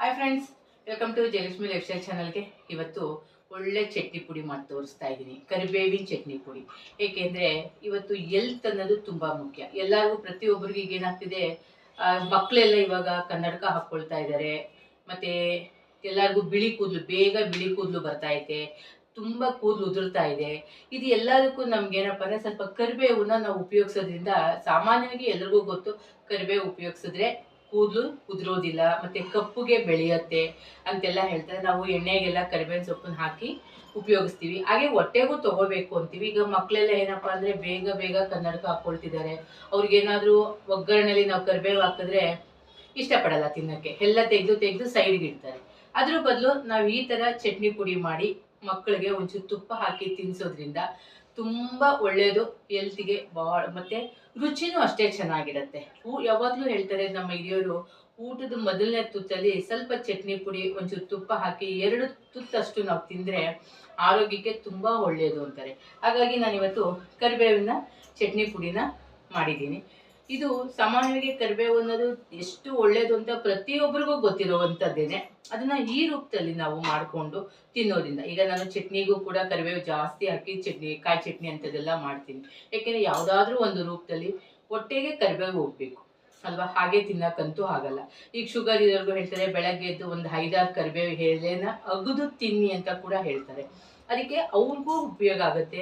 Hi friends welcome to Jayalakshmi lifestyle ಚಾನಲ್ಗೆ ಇವತ್ತು ಒಳ್ಳೆ ಚಟ್ನಿ ಪುಡಿ ಮಾಡಿ ತೋರಿಸ್ತಾ ಇದ್ದೀನಿ. ಕರಿಬೇವಿನ ಚಟ್ನಿ ಪುಡಿ. ಏಕೆಂದರೆ ಇವತ್ತು ಎಲ್ತ್ ಅನ್ನೋದು ತುಂಬ ಮುಖ್ಯ. ಎಲ್ಲರಿಗೂ ಪ್ರತಿಯೊಬ್ಬರಿಗೂ ಈಗ ಏನಾಗ್ತಿದೆ ಮಕ್ಕಳೆಲ್ಲ ಇವಾಗ ಕನ್ನಡಕ ಹಾಕ್ಕೊಳ್ತಾ ಇದ್ದಾರೆ ಮತ್ತು ಎಲ್ಲರಿಗೂ ಬಿಳಿ ಕೂದಲು, ಬೇಗ ಬಿಳಿ ಕೂದಲು ಬರ್ತಾ ಐತೆ. ತುಂಬ ಕೂದಲು ಉದುರ್ತಾ ಇದೆ. ಇದು ಎಲ್ಲದಕ್ಕೂ ನಮ್ಗೇನಪ್ಪ ಅಂದರೆ ಸ್ವಲ್ಪ ಕರಿಬೇವನ್ನ ನಾವು ಉಪಯೋಗಿಸೋದ್ರಿಂದ ಸಾಮಾನ್ಯವಾಗಿ ಎಲ್ರಿಗೂ ಗೊತ್ತು, ಕರಿಬೇವು ಉಪಯೋಗಿಸಿದ್ರೆ ಕೂದಲು ಉದುರೋದಿಲ್ಲ ಮತ್ತೆ ಕಪ್ಪುಗೆ ಬೆಳೆಯುತ್ತೆ ಅಂತೆಲ್ಲ ಹೇಳ್ತಾರೆ. ನಾವು ಎಣ್ಣೆಗೆಲ್ಲ ಕರಿಬೇವಿನ ಸೊಪ್ಪನ್ನ ಹಾಕಿ ಉಪಯೋಗಿಸ್ತೀವಿ. ಹಾಗೆ ಹೊಟ್ಟೆಗೂ ತಗೋಬೇಕು ಅಂತೀವಿ. ಈಗ ಮಕ್ಕಳೆಲ್ಲ ಏನಪ್ಪಾ ಅಂದ್ರೆ ಬೇಗ ಬೇಗ ಕನ್ನಡಕ ಹಾಕ್ಕೊಳ್ತಿದ್ದಾರೆ ಅವ್ರಿಗೇನಾದರೂ ಒಗ್ಗರಣೆಲಿ ನಾವು ಕರಿಬೇವು ಹಾಕಿದ್ರೆ ಇಷ್ಟಪಡಲ್ಲ ತಿನ್ನಕ್ಕೆ. ಎಲ್ಲ ತೆಗೆದು ತೆಗೆದು ಸೈಡ್ಗೆ ಇಡ್ತಾರೆ. ಅದ್ರ ಬದಲು ನಾವು ಈ ತರ ಚಟ್ನಿ ಪುಡಿ ಮಾಡಿ ಮಕ್ಕಳಿಗೆ ಒಂಚೂರು ತುಪ್ಪ ಹಾಕಿ ತಿನ್ಸೋದ್ರಿಂದ ತುಂಬಾ ಒಳ್ಳೆಯದು ಹೆಲ್ತಿಗೆ ಭಾಳ ಮತ್ತೆ ರುಚಿನೂ ಅಷ್ಟೇ ಚೆನ್ನಾಗಿರುತ್ತೆ. ಹೂ, ಯಾವಾಗಲೂ ಹೇಳ್ತಾರೆ ನಮ್ಮ ಹಿರಿಯರು, ಊಟದ ಮೊದಲನೇ ತುತ್ತಲ್ಲಿ ಸ್ವಲ್ಪ ಚಟ್ನಿ ಪುಡಿ ಒಂಚೂರು ತುಪ್ಪ ಹಾಕಿ ಎರಡು ತುತ್ತಷ್ಟು ನಾವು ತಿಂದರೆ ಆರೋಗ್ಯಕ್ಕೆ ತುಂಬ ಒಳ್ಳೆಯದು ಅಂತಾರೆ. ಹಾಗಾಗಿ ನಾನಿವತ್ತು ಕರಿಬೇವಿನ ಚಟ್ನಿ ಪುಡಿನ ಮಾಡಿದ್ದೀನಿ. ಇದು ಸಾಮಾನ್ಯವಾಗಿ ಕರಿಬೇವು ಅನ್ನೋದು ಎಷ್ಟು ಒಳ್ಳೇದು ಅಂತ ಪ್ರತಿಯೊಬ್ಬರಿಗೂ ಗೊತ್ತಿರುವಂಥದ್ದೇನೆ ಅದನ್ನ ಈ ರೂಪದಲ್ಲಿ ನಾವು ಮಾಡಿಕೊಂಡು ತಿನ್ನೋದ್ರಿಂದ. ಈಗ ನಾನು ಚಟ್ನಿಗೂ ಕೂಡ ಕರಿಬೇವು ಜಾಸ್ತಿ ಹಾಕಿ ಚಟ್ನಿ, ಕಾಯಿ ಚಟ್ನಿ ಅಂಥದ್ದೆಲ್ಲ ಮಾಡ್ತೀನಿ. ಯಾಕೆಂದರೆ ಯಾವುದಾದ್ರೂ ಒಂದು ರೂಪದಲ್ಲಿ ಹೊಟ್ಟೆಗೆ ಕರಿಬೇವು ಹೋಗ್ಬೇಕು. ಅಲ್ವಾ? ಹಾಗೆ ತಿನ್ನಕ್ಕಂತೂ ಆಗಲ್ಲ. ಈಗ ಶುಗರ್ ಇರೋರ್ಗು ಹೇಳ್ತಾರೆ, ಬೆಳಗ್ಗೆ ಎದ್ದು ಒಂದು ಐದಾರು ಕರಿಬೇವು ಎಲೆನ ಅಗದು ತಿನ್ನಿ ಅಂತ ಕೂಡ ಹೇಳ್ತಾರೆ. ಅದಕ್ಕೆ ಅವ್ರಿಗೂ ಉಪಯೋಗ ಆಗುತ್ತೆ.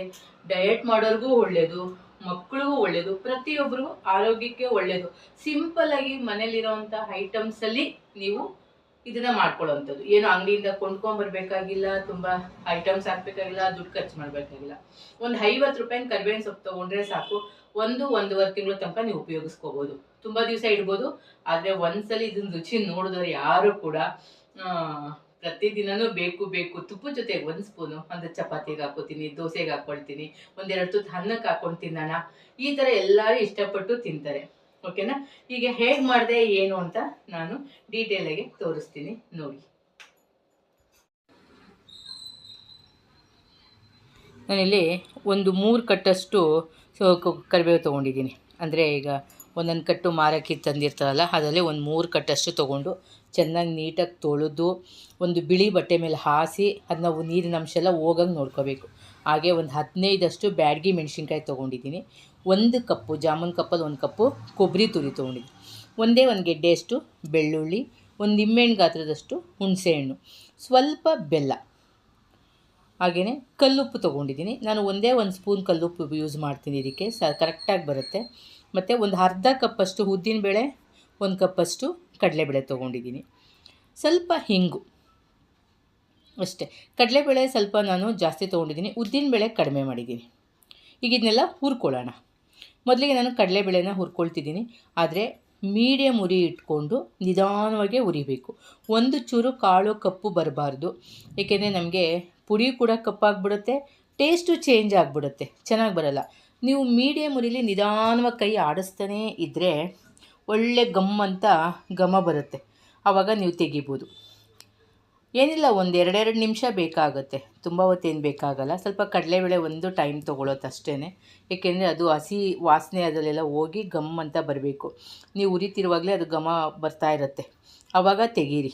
ಡಯಟ್ ಮಾಡೋರ್ಗೂ ಒಳ್ಳೆಯದು ಮಕ್ಕಳಿಗೂ ಒಳ್ಳೆಯದು ಪ್ರತಿಯೊಬ್ಬರು ಆರೋಗ್ಯಕ್ಕೆ ಒಳ್ಳೆಯದು ಸಿಂಪಲ್ ಆಗಿ ಮನೇಲಿರೋವಂಥ ಐಟಮ್ಸ್ ಅಲ್ಲಿ ನೀವು ಇದನ್ನ ಮಾಡ್ಕೊಳ್ಳೋವಂಥದ್ದು. ಏನು ಅಂಗಡಿಯಿಂದ ಕೊಂಡ್ಕೊಂಬರ್ಬೇಕಾಗಿಲ್ಲ, ತುಂಬ ಐಟಮ್ಸ್ ಹಾಕ್ಬೇಕಾಗಿಲ್ಲ, ದುಡ್ಡು ಖರ್ಚು ಮಾಡಬೇಕಾಗಿಲ್ಲ. ಒಂದು ಐವತ್ತು ರೂಪಾಯಿನ ಕರಿಬೇವಿನ ಸೊಪ್ಪು ತೊಗೊಂಡ್ರೆ ಸಾಕು. ಒಂದು ಒಂದೂವರೆ ತಿಂಗಳ ತನಕ ನೀವು ಉಪಯೋಗಿಸ್ಕೋಬೋದು. ತುಂಬ ದಿವಸ ಇಡ್ಬೋದು. ಆದರೆ ಒಂದ್ಸಲಿ ಇದನ್ನ ರುಚಿ ನೋಡಿದ್ರೆ ಯಾರು ಕೂಡ ಪ್ರತಿದಿನನೂ ಬೇಕು ಬೇಕು. ತುಪ್ಪ ಜೊತೆಗೆ ಒಂದು ಸ್ಪೂನು, ಒಂದು ಚಪಾತಿಗೆ ಹಾಕೋತೀನಿ, ದೋಸೆಗೆ ಹಾಕ್ಕೊಳ್ತೀನಿ ಒಂದೆರಡು ತುತ್ತು ಅನ್ನಕ್ಕೆ ಹಾಕೊಂಡು ತಿನ್ನೋಣ. ಈ ಥರ ಎಲ್ಲರೂ ಇಷ್ಟಪಟ್ಟು ತಿಂತಾರೆ. ಓಕೆನಾ ಈಗ ಹೇಗೆ ಮಾಡಿದೆ, ಏನು ಅಂತ ನಾನು ಡೀಟೇಲಾಗಿ ತೋರಿಸ್ತೀನಿ ನೋಡಿ. ನಾನಿಲ್ಲಿ ಒಂದು ಮೂರು ಕಟ್ಟಷ್ಟು ಕರಿಬೇವು ತೊಗೊಂಡಿದ್ದೀನಿ. ಅಂದರೆ ಈಗ ಒಂದೊಂದು ಕಟ್ಟು ಮಾರಕ್ಕೆ ತಂದಿರ್ತಾರಲ್ಲ, ಅದರಲ್ಲಿ ಒಂದು ಮೂರು ಕಟ್ಟಷ್ಟು ತೊಗೊಂಡು ಚೆನ್ನಾಗಿ ನೀಟಾಗಿ ತೊಳೆದು ಒಂದು ಬಿಳಿ ಬಟ್ಟೆ ಮೇಲೆ ಹಾಸಿ ಅದನ್ನ ನೀರಿನ ಅಂಶ ಎಲ್ಲ ಹೋಗಂಗೆ ನೋಡ್ಕೋಬೇಕು. ಹಾಗೆ ಒಂದು ಹದಿನೈದಷ್ಟು ಬ್ಯಾಡಗಿ ಮೆಣಸಿನ್ಕಾಯಿ ತೊಗೊಂಡಿದ್ದೀನಿ. ಒಂದು ಕಪ್ಪು, ಜಾಮೂನ್ ಕಪ್ಪಲ್ಲಿ ಒಂದು ಕಪ್ಪು ಕೊಬ್ಬರಿ ತುರಿ ತೊಗೊಂಡಿದ್ದೀನಿ. ಒಂದೇ ಒಂದು ಗೆಡ್ಡೆಯಷ್ಟು ಬೆಳ್ಳುಳ್ಳಿ, ಒಂದು ನಿಂಬೆಹಣ್ಣು ಗಾತ್ರದಷ್ಟು ಹುಣಸೆಹಣ್ಣು. ಸ್ವಲ್ಪ ಬೆಲ್ಲ. ಹಾಗೆಯೇ ಕಲ್ಲುಪ್ಪು ತೊಗೊಂಡಿದ್ದೀನಿ. ನಾನು ಒಂದೇ ಒಂದು ಸ್ಪೂನ್ ಕಲ್ಲುಪ್ಪು ಯೂಸ್ ಮಾಡ್ತೀನಿ ಇದಕ್ಕೆ, ಸ ಕರೆಕ್ಟಾಗಿ ಬರುತ್ತೆ. ಮತ್ತು ಒಂದು ಅರ್ಧ ಕಪ್ಪಷ್ಟು ಉದ್ದಿನಬೇಳೆ ಒಂದು ಕಪ್ಪಷ್ಟು ಕಡಲೆಬೇಳೆ ತೊಗೊಂಡಿದ್ದೀನಿ. ಸ್ವಲ್ಪ ಹಿಂಗು. ಅಷ್ಟೇ. ಕಡಲೆಬೇಳೆ ಸ್ವಲ್ಪ ನಾನು ಜಾಸ್ತಿ ತೊಗೊಂಡಿದ್ದೀನಿ. ಉದ್ದಿನಬೇಳೆ ಕಡಿಮೆ ಮಾಡಿದ್ದೀನಿ. ಈಗ ಇದನ್ನೆಲ್ಲ ಹುರ್ಕೊಳ್ಳೋಣ. ಮೊದಲಿಗೆ ನಾನು ಕಡಲೆಬೇಳೆನ ಹುರ್ಕೊಳ್ತಿದ್ದೀನಿ. ಆದರೆ ಮೀಡಿಯಮ್ ಉರಿ ಇಟ್ಕೊಂಡು ನಿಧಾನವಾಗಿ ಉರಿಬೇಕು. ಒಂದು ಚೂರು ಕಾಳು ಕಪ್ಪು ಬರಬಾರ್ದು. ಏಕೆಂದರೆ ನಮಗೆ ಪುಡಿ ಕೂಡ ಕಪ್ಪಾಗ್ಬಿಡುತ್ತೆ, ಟೇಸ್ಟು ಚೇಂಜ್ ಆಗಿಬಿಡುತ್ತೆ. ಚೆನ್ನಾಗಿ ಬರಲ್ಲ. ನೀವು ಮೀಡಿಯಮ್ ಉರಿಲಿ ನಿಧಾನವಾಗಿ ಕೈ ಆಡಿಸ್ತಾನೇ ಇದ್ದರೆ ಒಳ್ಳೆ ಗಮ್ ಅಂತ ಘಮ ಬರುತ್ತೆ. ಆವಾಗ ನೀವು ತೆಗಿಬೋದು. ಏನಿಲ್ಲ ಒಂದು ಎರಡೆರಡು ನಿಮಿಷ ಬೇಕಾಗುತ್ತೆ. ತುಂಬ ಹೊತ್ತೇನು ಬೇಕಾಗಲ್ಲ. ಸ್ವಲ್ಪ ಕಡಲೆಬೇಳೆ ಒಂದು ಟೈಮ್ ಅಷ್ಟೇ ಏಕೆಂದರೆ ಅದು ಹಸಿ ವಾಸನೆ ಅದರಲ್ಲೆಲ್ಲ ಹೋಗಿ ಗಮ್ ಅಂತ ಬರಬೇಕು. ನೀವು ಉರಿತಿರುವಾಗಲೇ ಅದು ಘಮ ಬರ್ತಾ ಇರುತ್ತೆ. ಆವಾಗ ತೆಗೀರಿ.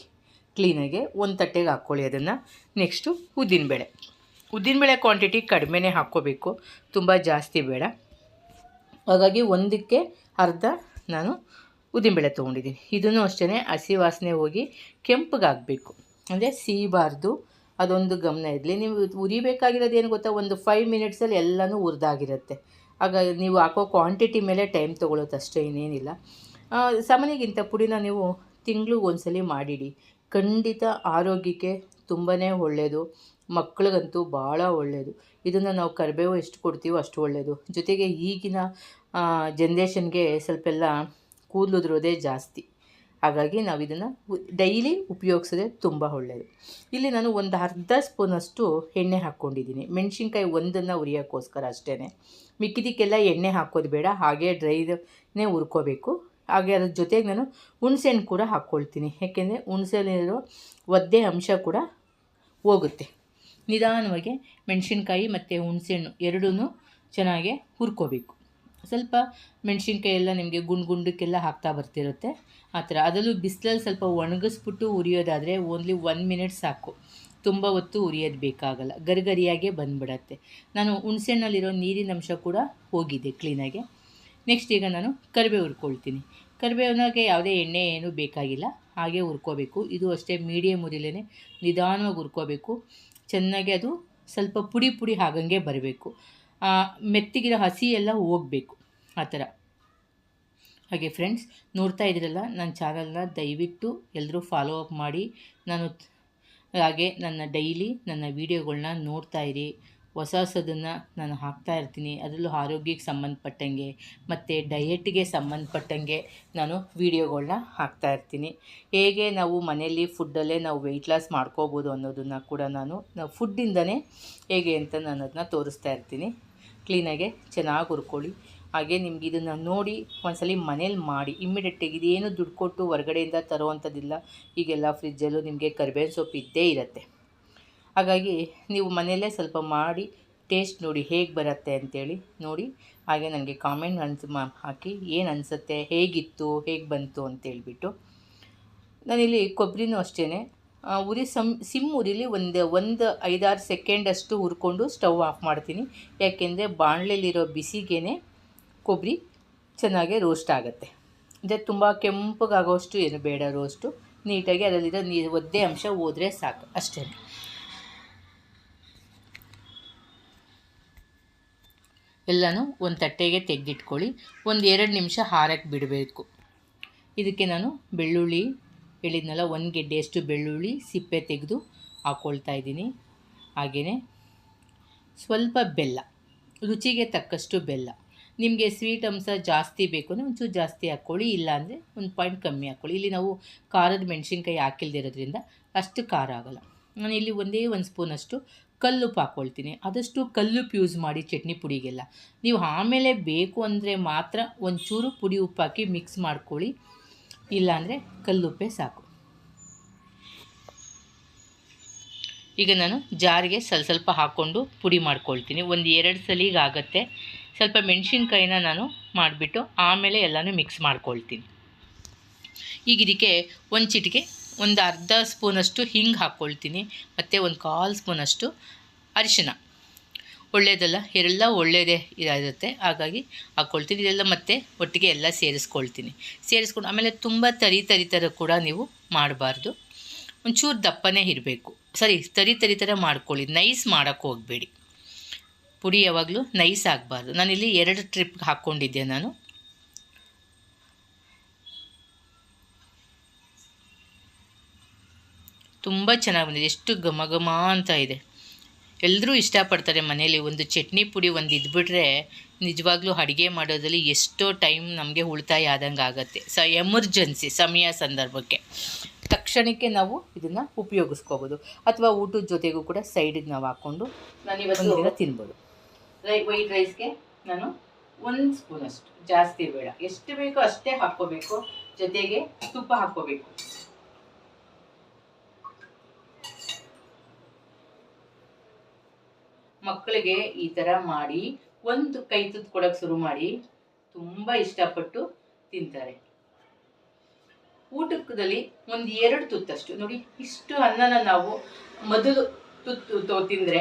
ಕ್ಲೀನಾಗೆ ಒಂದು ತಟ್ಟೆಗೆ ಹಾಕ್ಕೊಳ್ಳಿ ಅದನ್ನು. ನೆಕ್ಸ್ಟು ಉದ್ದಿನಬೇಳೆ. ಉದ್ದಿನಬೇಳೆ ಕ್ವಾಂಟಿಟಿ ಕಡಿಮೆನೇ ಹಾಕ್ಕೋಬೇಕು. ತುಂಬ ಜಾಸ್ತಿ ಬೇಡ. ಹಾಗಾಗಿ ಒಂದಕ್ಕೆ ಅರ್ಧ ನಾನು ಉದ್ದಿನಬೇಳೆ ತೊಗೊಂಡಿದ್ದೀನಿ. ಇದನ್ನು ಅಷ್ಟೇ ಹಸಿ ವಾಸನೆ ಹೋಗಿ ಕೆಂಪಗಾಗಬೇಕು ಅಂದರೆ ಸೀಬಾರ್ದು, ಅದೊಂದು ಗಮನ ಇರಲಿ. ನೀವು ಉರಿಬೇಕಾಗಿರೋದು ಏನು ಗೊತ್ತಾ? ಒಂದು ಫೈವ್ ಮಿನಿಟ್ಸಲ್ಲಿ ಎಲ್ಲನೂ ಉರಿದಾಗಿರುತ್ತೆ. ಆಗ ನೀವು ಹಾಕೋ ಕ್ವಾಂಟಿಟಿ ಮೇಲೆ ಟೈಮ್ ತೊಗೊಳೋದಷ್ಟೇ ಇನ್ನೇನಿಲ್ಲ. ಸಾಮಾನ್ಯಗಿಂತ ಪುಡಿನ ನೀವು ತಿಂಗ್ಳಿಗೆ ಒಂದ್ಸಲಿ ಮಾಡಿಡಿ. ಖಂಡಿತ ಆರೋಗ್ಯಕ್ಕೆ ತುಂಬಾ ಒಳ್ಳೆಯದು ಮಕ್ಕಳಿಗಂತೂ ಭಾಳ ಒಳ್ಳೆಯದು ಇದನ್ನು ನಾವು ಕರಿಬೇವು ಎಷ್ಟು ಕೊಡ್ತೀವೋ ಅಷ್ಟು ಒಳ್ಳೆಯದು ಜೊತೆಗೆ ಈಗಿನ ಜನ್ರೇಷನ್ಗೆ ಸ್ವಲ್ಪ ಎಲ್ಲ ಕೂದಲುದ್ರೋದೇ ಜಾಸ್ತಿ. ಹಾಗಾಗಿ ನಾವು ಇದನ್ನು ಡೈಲಿ ಉಪಯೋಗಿಸೋದೇ ತುಂಬ ಒಳ್ಳೆಯದು ಇಲ್ಲಿ ನಾನು ಒಂದು ಅರ್ಧ ಸ್ಪೂನಷ್ಟು ಎಣ್ಣೆ ಹಾಕ್ಕೊಂಡಿದ್ದೀನಿ. ಮೆಣಸಿನ್ಕಾಯಿ ಒಂದನ್ನು ಉರಿಯೋಕ್ಕೋಸ್ಕರ ಅಷ್ಟೇ ಮಿಕ್ಕಿದಕ್ಕೆಲ್ಲ ಎಣ್ಣೆ ಹಾಕೋದು ಬೇಡ. ಹಾಗೆ ಡ್ರೈನೇ ಹುರ್ಕೋಬೇಕು. ಹಾಗೆ ಅದ್ರ ಜೊತೆಗೆ ನಾನು ಹುಣಸೆಹಣ್ಣು ಕೂಡ ಹಾಕ್ಕೊಳ್ತೀನಿ. ಯಾಕೆಂದರೆ ಹುಣಸೆಲಿರೋ ಒದ್ದೆ ಅಂಶ ಕೂಡ ಹೋಗುತ್ತೆ. ನಿಧಾನವಾಗಿ ಮೆಣಸಿನ್ಕಾಯಿ ಮತ್ತು ಹುಣಸೆಹಣ್ಣು ಎರಡೂ ಚೆನ್ನಾಗಿ ಹುರ್ಕೋಬೇಕು. ಸ್ವಲ್ಪ ಮೆಣಸಿನ್ಕಾಯಿ ಎಲ್ಲ ನಿಮಗೆ ಗುಂಡು ಗುಂಡಕ್ಕೆಲ್ಲ ಹಾಕ್ತಾ ಬರ್ತಿರುತ್ತೆ. ಆ ಥರ. ಅದರಲ್ಲೂ ಬಿಸಿಲಲ್ಲಿ ಸ್ವಲ್ಪ ಒಣಗಿಸ್ಬಿಟ್ಟು ಉರಿಯೋದಾದರೆ ಓನ್ಲಿ ಒನ್ ಮಿನಿಟ್ ಸಾಕು. ತುಂಬ ಹೊತ್ತು ಉರಿಯೋದು ಬೇಕಾಗಲ್ಲ. ಗರಿಗರಿಯಾಗೇ ಬಂದ್ಬಿಡತ್ತೆ. ನಾನು ಹುಣಸೆಹಣ್ಣಲ್ಲಿರೋ ನೀರಿನ ಅಂಶ ಕೂಡ ಹೋಗಿದೆ ಕ್ಲೀನಾಗೆ. ನೆಕ್ಸ್ಟ್ ಈಗ ನಾನು ಕರಿಬೇವು ಹುರ್ಕೊಳ್ತೀನಿ. ಕರಿಬೇವಿನಾಗೆ ಯಾವುದೇ ಎಣ್ಣೆ ಏನೂ ಬೇಕಾಗಿಲ್ಲ, ಹಾಗೆ ಹುರ್ಕೋಬೇಕು. ಇದು ಅಷ್ಟೇ ಮೀಡಿಯಮ್ ಉರಿಲೇ ನಿಧಾನವಾಗಿ ಹುರ್ಕೋಬೇಕು. ಚೆನ್ನಾಗಿ ಅದು ಸ್ವಲ್ಪ ಪುಡಿ ಪುಡಿ ಆಗಂಗೆ ಬರಬೇಕು. ಮೆತ್ತಿಗಿರೋ ಹಸಿ ಎಲ್ಲ ಹೋಗಬೇಕು, ಆ ಥರ. ಹಾಗೆ ಫ್ರೆಂಡ್ಸ್, ನೋಡ್ತಾ ಇದ್ದೀರಲ್ಲ, ನನ್ನ ಚಾನಲ್ನ ದಯವಿಟ್ಟು ಎಲ್ಲರೂ ಫಾಲೋ ಅಪ್ ಮಾಡಿ. ನಾನು ಹಾಗೆ ನನ್ನ ಡೈಲಿ ನನ್ನ ವೀಡಿಯೋಗಳನ್ನ ನೋಡ್ತಾ ಇರಿ. ಹೊಸ ಹೊಸದನ್ನು ನಾನು ಹಾಕ್ತಾ ಇರ್ತೀನಿ. ಅದರಲ್ಲೂ ಆರೋಗ್ಯಕ್ಕೆ ಸಂಬಂಧಪಟ್ಟಂಗೆ ಮತ್ತು ಡಯೆಟ್ಗೆ ಸಂಬಂಧಪಟ್ಟಂಗೆ ನಾನು ವೀಡಿಯೋಗಳನ್ನ ಹಾಕ್ತಾ ಇರ್ತೀನಿ. ಹೇಗೆ ನಾವು ಮನೆಯಲ್ಲಿ ಫುಡ್ಡಲ್ಲೇ ನಾವು ವೆಯ್ಟ್ ಲಾಸ್ ಮಾಡ್ಕೋಬೋದು ಅನ್ನೋದನ್ನು ಕೂಡ ನಾನು, ನಾವು ಫುಡ್ಡಿಂದನೇ ಹೇಗೆ ಅಂತ ನಾನು ಅದನ್ನ ತೋರಿಸ್ತಾ ಇರ್ತೀನಿ. ಕ್ಲೀನಾಗೆ ಚೆನ್ನಾಗಿ ಹುರ್ಕೊಳ್ಳಿ. ಹಾಗೆ ನಿಮ್ಗೆ ಇದನ್ನು ನೋಡಿ ಒಂದ್ಸಲಿ ಮನೇಲಿ ಮಾಡಿ. ಇಮ್ಮಿಡಿಯೇಟಾಗಿ ಇದೇನು ದುಡ್ಡು ಕೊಟ್ಟು ಹೊರಗಡೆಯಿಂದ ತರುವಂಥದ್ದಿಲ್ಲ ಈಗೆಲ್ಲ ಫ್ರಿಜ್ಜಲ್ಲೂ ನಿಮಗೆ ಕರಿಬೇವಿನ ಸೊಪ್ಪು ಇದ್ದೇ ಇರುತ್ತೆ. ಹಾಗಾಗಿ ನೀವು ಮನೆಯಲ್ಲೇ ಸ್ವಲ್ಪ ಮಾಡಿ ಟೇಸ್ಟ್ ನೋಡಿ ಹೇಗೆ ಬರುತ್ತೆ ಅಂತೇಳಿ ನೋಡಿ. ಹಾಗೆ ನನಗೆ ಕಾಮೆಂಟ್ ಅನ್ಸ್ ಹಾಕಿ ಏನು ಅನಿಸುತ್ತೆ, ಹೇಗಿತ್ತು, ಹೇಗೆ ಬಂತು ಅಂತೇಳ್ಬಿಟ್ಟು ನಾನಿಲ್ಲಿ ಕೊಬ್ಬರಿನೂ ಅಷ್ಟೇ ಉರಿ ಸಮ್ ಸಿಮ್ ಉರಿಲಿ ಒಂದು ಒಂದು ಐದಾರು ಸೆಕೆಂಡಷ್ಟು ಹುರ್ಕೊಂಡು ಸ್ಟವ್ ಆಫ್ ಮಾಡ್ತೀನಿ. ಯಾಕೆಂದರೆ ಬಾಣಲೆಲಿರೋ ಬಿಸಿಗೇ ಕೊಬ್ಬರಿ ಚೆನ್ನಾಗೆ ರೋಸ್ಟ್ ಆಗುತ್ತೆ. ಅಂದರೆ ತುಂಬ ಕೆಂಪಗಾಗೋಷ್ಟು ಏನು ಬೇಡ ರೋಸ್ಟು ನೀಟಾಗಿ ಅದರಲ್ಲಿರೋ ನೀರು ಒದ್ದೆ ಅಂಶ ಹೋದರೆ ಸಾಕು. ಅಷ್ಟೇ ಎಲ್ಲನೂ ಒಂದು ತಟ್ಟೆಗೆ ತೆಗೆದಿಟ್ಕೊಳ್ಳಿ, ಒಂದು ಎರಡು ನಿಮಿಷ ಹಾರಕ್ಕೆ ಬಿಡಬೇಕು. ಇದಕ್ಕೆ ನಾನು ಬೆಳ್ಳುಳ್ಳಿ ಹೇಳಿದ್ನಲ್ಲ, ಒಂದು ಗೆಡ್ಡೆಯಷ್ಟು ಬೆಳ್ಳುಳ್ಳಿ ಸಿಪ್ಪೆ ತೆಗೆದು ಹಾಕ್ಕೊಳ್ತಾ ಇದ್ದೀನಿ. ಹಾಗೆಯೇ ಸ್ವಲ್ಪ ಬೆಲ್ಲ, ರುಚಿಗೆ ತಕ್ಕಷ್ಟು ಬೆಲ್ಲ. ನಿಮಗೆ ಸ್ವೀಟ್ ಅಂಶ ಜಾಸ್ತಿ ಬೇಕು ಅಂದರೆ ಒಂಚೂರು ಜಾಸ್ತಿ ಹಾಕ್ಕೊಳ್ಳಿ, ಇಲ್ಲಾಂದರೆ ಒಂದು ಪಾಯಿಂಟ್ ಕಮ್ಮಿ ಹಾಕ್ಕೊಳ್ಳಿ. ಇಲ್ಲಿ ನಾವು ಖಾರದ ಮೆಣಸಿನ್ಕಾಯಿ ಹಾಕಿಲ್ದಿರೋದ್ರಿಂದ ಅಷ್ಟು ಖಾರ ಆಗೋಲ್ಲ. ನಾನು ಇಲ್ಲಿ ಒಂದೇ ಒಂದು ಸ್ಪೂನಷ್ಟು ಕಲ್ಲುಪ್ಪು ಹಾಕ್ಕೊಳ್ತೀನಿ ಆದಷ್ಟು ಕಲ್ಲುಪ್ಪು ಯೂಸ್ ಮಾಡಿ ಚಟ್ನಿ ಪುಡಿಗೆಲ್ಲ. ನೀವು ಆಮೇಲೆ ಬೇಕು ಅಂದರೆ ಮಾತ್ರ ಒಂಚೂರು ಪುಡಿ ಉಪ್ಪು ಹಾಕಿ ಮಿಕ್ಸ್ ಮಾಡ್ಕೊಳ್ಳಿ. ಇಲ್ಲಾಂದರೆ ಕಲ್ಲುಪ್ಪೆ ಸಾಕು. ಈಗ ನಾನು ಜಾರಿಗೆ ಸ್ವಲ್ಪ ಸ್ವಲ್ಪ ಹಾಕ್ಕೊಂಡು ಪುಡಿ ಮಾಡ್ಕೊಳ್ತೀನಿ. ಒಂದು ಎರಡು ಸಲಿಗೆ ಆಗುತ್ತೆ. ಸ್ವಲ್ಪ ಮೆಣಸಿನ್ಕಾಯಿನ ನಾನು ಮಾಡಿಬಿಟ್ಟು ಆಮೇಲೆ ಎಲ್ಲನೂ ಮಿಕ್ಸ್ ಮಾಡ್ಕೊಳ್ತೀನಿ. ಈಗ ಇದಕ್ಕೆ ಒಂದು ಚಿಟಿಕೆ ಒಂದು ಅರ್ಧ ಸ್ಪೂನಷ್ಟು ಹಿಂಗೆ ಹಾಕ್ಕೊಳ್ತೀನಿ ಮತ್ತು ಒಂದು ಕಾಲು ಸ್ಪೂನಷ್ಟು ಅರಿಶಿನ ಒಳ್ಳೆಯದಲ್ಲ ಎಲ್ಲ ಒಳ್ಳೆಯದೇ ಇದಾಗುತ್ತೆ. ಹಾಗಾಗಿ ಹಾಕ್ಕೊಳ್ತೀನಿ ಇದೆಲ್ಲ ಮತ್ತೆ ಒಟ್ಟಿಗೆ ಎಲ್ಲ ಸೇರಿಸ್ಕೊಳ್ತೀನಿ. ಸೇರಿಸ್ಕೊಂಡು ಆಮೇಲೆ ತುಂಬ ತರಿ ತರಿ ಥರ ಕೂಡ ನೀವು ಮಾಡಬಾರ್ದು. ಒಂಚೂರು ದಪ್ಪನೇ ಇರಬೇಕು. ಸರಿ, ತರಿ ತರಿ ಥರ ಮಾಡ್ಕೊಳ್ಳಿ. ನೈಸ್ ಮಾಡೋಕ್ಕೆ ಹೋಗಬೇಡಿ. ಪುಡಿ ಯಾವಾಗಲೂ ನೈಸ್ ಆಗಬಾರ್ದು. ನಾನಿಲ್ಲಿ ಎರಡು ಟ್ರಿಪ್ಗೆ ಹಾಕ್ಕೊಂಡಿದ್ದೆ ನಾನು. ತುಂಬ ಚೆನ್ನಾಗಿ ಬಂದಿದೆ. ಎಷ್ಟು ಘಮ ಘಮ ಅಂತ ಇದೆ. ಎಲ್ಲರೂ ಇಷ್ಟಪಡ್ತಾರೆ ಮನೇಲಿ ಒಂದು ಚಟ್ನಿ ಪುಡಿ ಒಂದು ಇದ್ಬಿಟ್ರೆ ನಿಜವಾಗ್ಲೂ ಅಡುಗೆ ಮಾಡೋದ್ರಲ್ಲಿ ಎಷ್ಟೋ ಟೈಮ್ ನಮಗೆ ಉಳಿತಾಯ ಆದಂಗೆ ಆಗುತ್ತೆ. ಸ ಎಮರ್ಜೆನ್ಸಿ ಸಮಯ ಸಂದರ್ಭಕ್ಕೆ. ತಕ್ಷಣಕ್ಕೆ ನಾವು ಇದನ್ನು ಉಪಯೋಗಿಸ್ಕೋಬೋದು. ಅಥವಾ ಊಟದ ಜೊತೆಗೂ ಕೂಡ ಸೈಡಿಗೆ ನಾವು ಹಾಕ್ಕೊಂಡು ನಾನು ಇವತ್ತು ತಿನ್ಬೋದು. ರೈ ವೈಟ್ ರೈಸ್ಗೆ ನಾನು ಒಂದು ಸ್ಪೂನಷ್ಟು ಜಾಸ್ತಿ ಬೇಡ. ಎಷ್ಟು ಬೇಕೋ ಅಷ್ಟೇ ಹಾಕ್ಕೋಬೇಕು. ಜೊತೆಗೆ ತುಪ್ಪ ಹಾಕ್ಕೋಬೇಕು. ಮಕ್ಕಳಿಗೆ ಈ ಥರ ಮಾಡಿ, ಒಂದು ಕೈ ತುತ್ತು ಕೊಡೋಕೆ ಶುರು ಮಾಡಿ, ತುಂಬ ಇಷ್ಟಪಟ್ಟು ತಿಂತಾರೆ. ಊಟದಲ್ಲಿ ಒಂದು ಎರಡು ತುತ್ತಷ್ಟು, ನೋಡಿ ಇಷ್ಟು ಅನ್ನನ ನಾವು ಮೊದಲು ತುತ್ತು ತೋ, ತಿಂದರೆ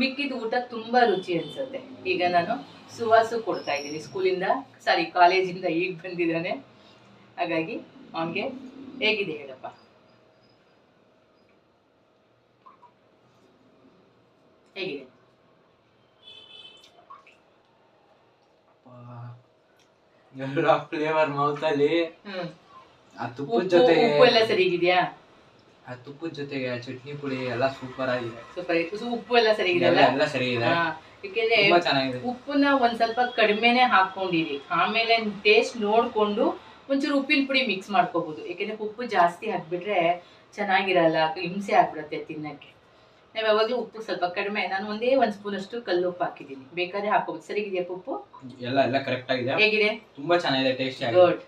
ಮಿಕ್ಕಿದ ಊಟ ತುಂಬ ರುಚಿ ಅನಿಸುತ್ತೆ. ಈಗ ನಾನು ಸುವಾಸು ಕೊಡ್ತಾ ಇದ್ದೀನಿ. ಸ್ಕೂಲಿಂದ, ಸಾರಿ ಕಾಲೇಜಿಂದ ಈಗ ಬಂದಿದ್ದಾನೆ. ಹಾಗಾಗಿ ಅವನಿಗೆ ಹೇಗಿದೆ ಹೇಳಪ್ಪ? ಹೇಗಿದೆ? ಎಲ್ಲ ಫ್ಲೇವರ್ ಮೌತಲ್ಲಿ ಆ ತುಪ್ಪದ ಜೊತೆ ಉಪ್ಪು ಎಲ್ಲ ಸರಿಗಿದೆಯಾ ಆ ತುಪ್ಪದ ಜೊತೆಗೆ ಚಟ್ನಿ ಪುಡಿ ಎಲ್ಲ ಸೂಪರ್ ಆಗಿದೆ. ಸೂಪರ್ ಉಪ್ಪು ಎಲ್ಲ ಸರಿಗಿದೆ ಎಲ್ಲ ಎಲ್ಲ ಸರಿ ಇದೆ. ಯಾಕೆಂದ್ರೆ ತುಂಬಾ ಚೆನ್ನಾಗಿದೆ. ಉಪ್ಪನ್ನ ಒಂದ್ ಸ್ವಲ್ಪ ಕಡಿಮೆನೆ ಹಾಕೊಂಡಿರಿ ಆಮೇಲೆ ಟೇಸ್ಟ್ ನೋಡ್ಕೊಂಡು ಒಂಚೂರು ಉಪ್ಪಿನ ಪುಡಿ ಮಿಕ್ಸ್ ಮಾಡ್ಕೋಬಹುದು ಯಾಕೆಂದ್ರೆ ಉಪ್ಪು ಜಾಸ್ತಿ ಹಾಕ್ಬಿಟ್ರೆ ಚೆನ್ನಾಗಿರಲ್ಲ ಹಿಂಸೆ ಆಗ್ಬಿಡತ್ತೆ ತಿನ್ನಕ್ಕೆ. ನಾವು ಯಾವಾಗಲೂ ಉಪ್ಪು ಸ್ವಲ್ಪ ಕಡಿಮೆ ನಾನು ಒಂದೇ ಒಂದ್ ಸ್ಪೂನ್ ಅಷ್ಟು ಕಲ್ಲು ಉಪ್ಪು ಹಾಕಿದ್ದೀನಿ. ಬೇಕಾದ್ರೆ ಹಾಕೋಬಹುದು ಸರಿಗಿದೆಯಾ ಉಪ್ಪು ಎಲ್ಲ ಎಲ್ಲ ಕರೆಕ್ಟ್ ಆಗಿದೆ. ಹೇಗಿದೆ? ತುಂಬಾ ಚೆನ್ನಾಗಿದೆ ಟೇಸ್ಟಿ ಆಗಿದೆ. ಗುಡ್